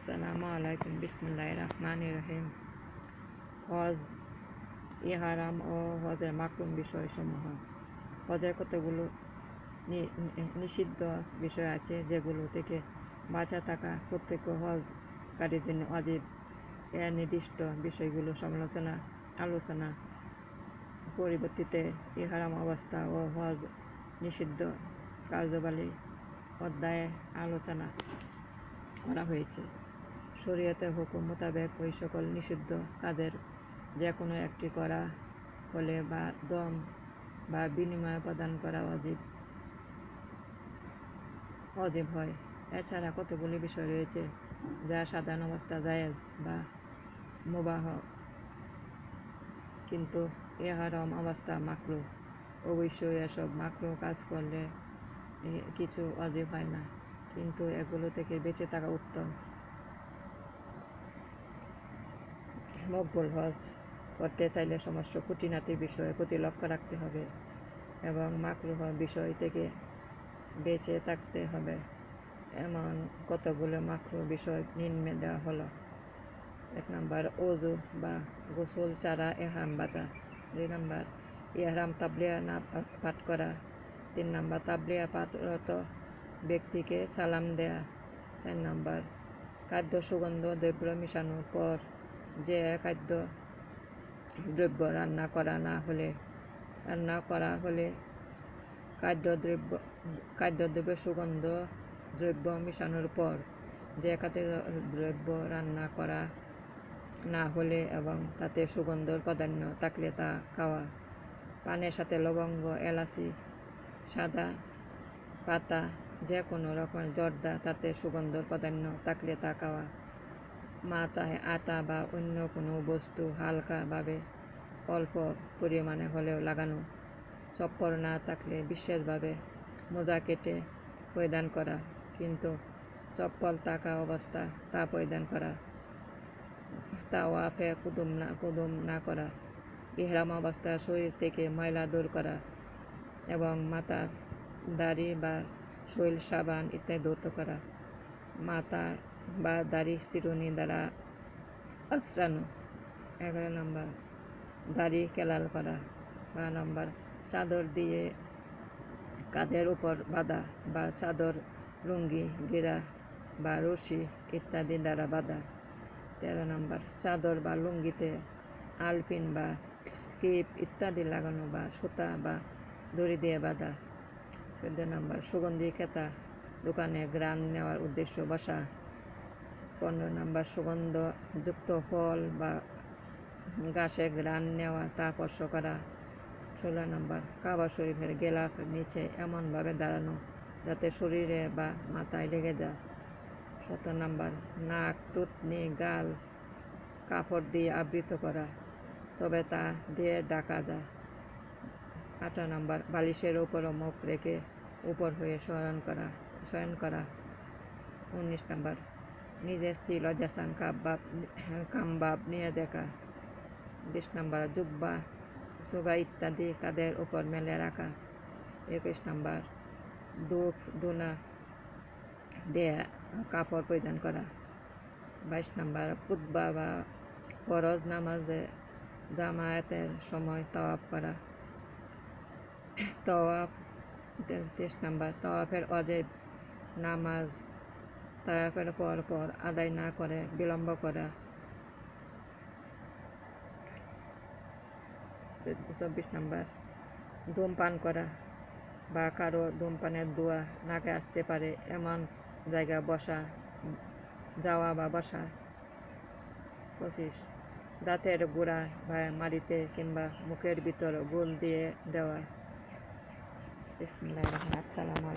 আসসালামু আলাইকুম বিসমুল্লাহ রহমান রহিম হজ ইহারাম ও হজের মাকরুম বিষয়সমূহ হজের কতগুলো নিষিদ্ধ বিষয় আছে, যেগুলো থেকে বাঁচা থাকা প্রত্যেক হজকারীর জন্য অজীব। এর নির্দিষ্ট বিষয়গুলো সমালোচনা, আলোচনা পরিবর্তিতে ইহারাম অবস্থা ও হজ নিষিদ্ধ কার্যবালী অধ্যায়ে আলোচনা করা হয়েছে। শরীয়তে হুকুম মোতাবেক ওই সকল নিষিদ্ধ কাজের যে কোনো একটি করা হলে বা দম বা বিনিময় প্রদান করা অজীব অজীব হয়। এছাড়া কতগুলি বিষয় রয়েছে যা সাধারণ অবস্থা জায়েজ বা মুবাহ, কিন্তু এহারম অবস্থা মাকরু। অবশ্যই এসব মাকরু কাজ করলে কিছু অজীব হয় না, কিন্তু এগুলো থেকে বেঁচে থাকা উত্তম। মকবুল হজ করতে চাইলে সমস্ত খুঁটিনাটি বিষয়ের প্রতি লক্ষ্য রাখতে হবে এবং মাকরুহ বিষয় থেকে বেঁচে থাকতে হবে। এমন কতগুলো মাকরু বিষয় নিম্নে দেওয়া হলো? এক নম্বর অজু বা গোসল চারা এহাম বাতা দুই নম্বর ইহারাম তাবলিয়া না পাঠ করা। তিন নম্বর, তাবলিয়া পাঠরত ব্যক্তিকে সালাম দেয়া। চার নম্বর, খাদ্য সুগন্ধ দ্রব্য মিশানোর পর যে খাদ্য দ্রব্য রান্না করা না হলে, রান্না করা হলে খাদ্যদ্রব্য খাদ্যদ্রব্য সুগন্ধ দ্রব্য মিশানোর পর যে খাদ্য দ্রব্য রান্না করা না হলে এবং তাতে সুগন্ধর প্রাধান্য থাকলে তা খাওয়া, পানের সাথে লবঙ্গ, এলাচি, সাদা পাতা যে কোনো রকমের জর্দা তাতে সুগন্ধর প্রাধান্য থাকলে তা খাওয়া। মাথায় আটা বা অন্য কোনো বস্তু হালকাভাবে অল্প পরিমাণে হলেও লাগানো। চপ্পল না থাকলে বিশেষভাবে মোজা কেটে পরিধান করা, কিন্তু চপ্পল থাকা অবস্থা তা পরিধান করা তাওয়াফে কুদুম না কুদুম না করা ইহরাম অবস্থায় শরীর থেকে ময়লা দূর করা এবং মাথা, দাড়ি বা শৈল, সাবান ইত্যাদি ধৌত করা। মাথা বা দাড়ি চিরুনি দ্বারা আশ্রানো এগারো নম্বর, দাড়ি কেলাল করা। বারো নম্বর, চাদর দিয়ে কাঁধের উপর বাঁধা বা চাদর, লুঙ্গি, গেরা বা রশি ইত্যাদি দ্বারা বাঁধা। তেরো নম্বর, চাদর বা লুঙ্গিতে আলপিন বা স্কিপ ইত্যাদি লাগানো বা সুতা বা দড়ি দিয়ে বাঁধা। চোদ্দ নম্বর, সুগন্ধি খেতা। দোকানে গ্রান নেওয়ার উদ্দেশ্য বসা। পনেরো নম্বর সুগন্ধযুক্ত ফল বা গাছে গ্রান নেওয়া তা স্পর্শ করা ষোলো নম্বর, কাবা শরীফের গেলাফ নিচে এমনভাবে দাঁড়ানো যাতে শরীরে বা মাথায় লেগে যায়। সতেরো নম্বর, নাক তুতনি গাল, কাপড় দিয়ে আবৃত করা, তবে তা দিয়ে ডাকা যায়। আঠারো নম্বর, বালিশের উপর মুখ রেখে উপর হয়ে শয়ন করা শয়ন করা। উনিশ নম্বর নিজের স্ত্রী লজ্জাস্থান কাবাব কামবাব নিয়ে দেখা, বিশ নম্বর, জুব্বা, সুগা ইত্যাদি কাদের উপর মেলে রাখা, একুশ নম্বর দুপ দুনা দিয়ে কাপড় পরিধান করা, বাইশ নম্বর কুদ্বা বা ফরজ নামাজে জামায়াতের সময় তওয়াফ করা, তওয়াফ, তেইশ নম্বর, তওয়াফের অজেব নামাজ তওয়াফের পর পর আদায় না করে, বিলম্ব করা। চব্বিশ নম্বর, ধূমপান করা বা কারও ধূমপানের দোয়া নাকে আসতে পারে এমন জায়গা বসা, যাওয়া বা বসা। পঁচিশ, দাঁতের গোড়া বা মাড়িতে কিংবা মুখের ভিতর গোল দিয়ে দেওয়া। ইসমিল্লাহ আসসালামু